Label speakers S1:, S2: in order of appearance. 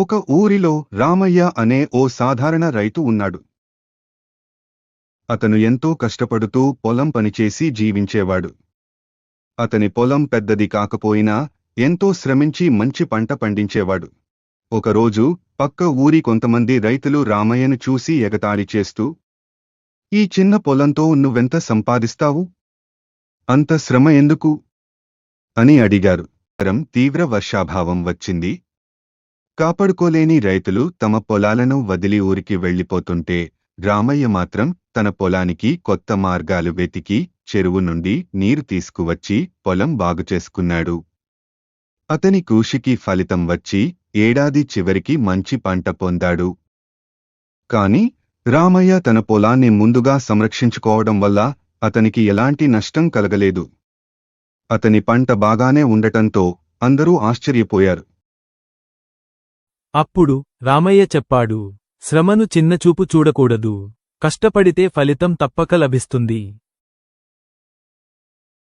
S1: ఒక ఊరిలో రామయ్య అనే ఓ సాధారణ రైతు ఉన్నాడు. అతను ఎంతో కష్టపడుతూ పొలం పనిచేసి జీవించేవాడు. అతని పొలం పెద్దది కాకపోయినా ఎంతో శ్రమించి మంచి పంట పండించేవాడు. ఒకరోజు పక్క ఊరి కొంతమంది రైతులు రామయ్యను చూసి ఎగతాళి చేస్తూ ఈ చిన్న పొలంతో నువ్వెంత సంపాదిస్తావు? అంత శ్రమ ఎందుకు అని అడిగారు. తీవ్ర వర్షాభావం వచ్చింది. కాపాడుకోలేని రైతులు తమ పొలాలను వదిలి ఊరికి వెళ్ళిపోతుంటే రామయ్య మాత్రం తన పొలానికి కొత్త మార్గాలు వెతికి చెరువు నుండి నీరు తీసుకువచ్చి పొలం బాగుచేసుకున్నాడు అతని కృషికి ఫలితం వచ్చి ఏడాది చివరికి మంచి పంట పొందాడు. కాని రామయ్య తన పొలాన్ని ముందుగా సంరక్షించుకోవడం వల్ల అతనికి ఎలాంటి నష్టం కలగలేదు. అతని పంట బాగానే ఉండటంతో అందరూ ఆశ్చర్యపోయారు.
S2: అప్పుడు రామయ్య చెప్పాడు శ్రమను చిన్నచూపు చూడకూడదు. కష్టపడితే ఫలితం తప్పక లభిస్తుంది.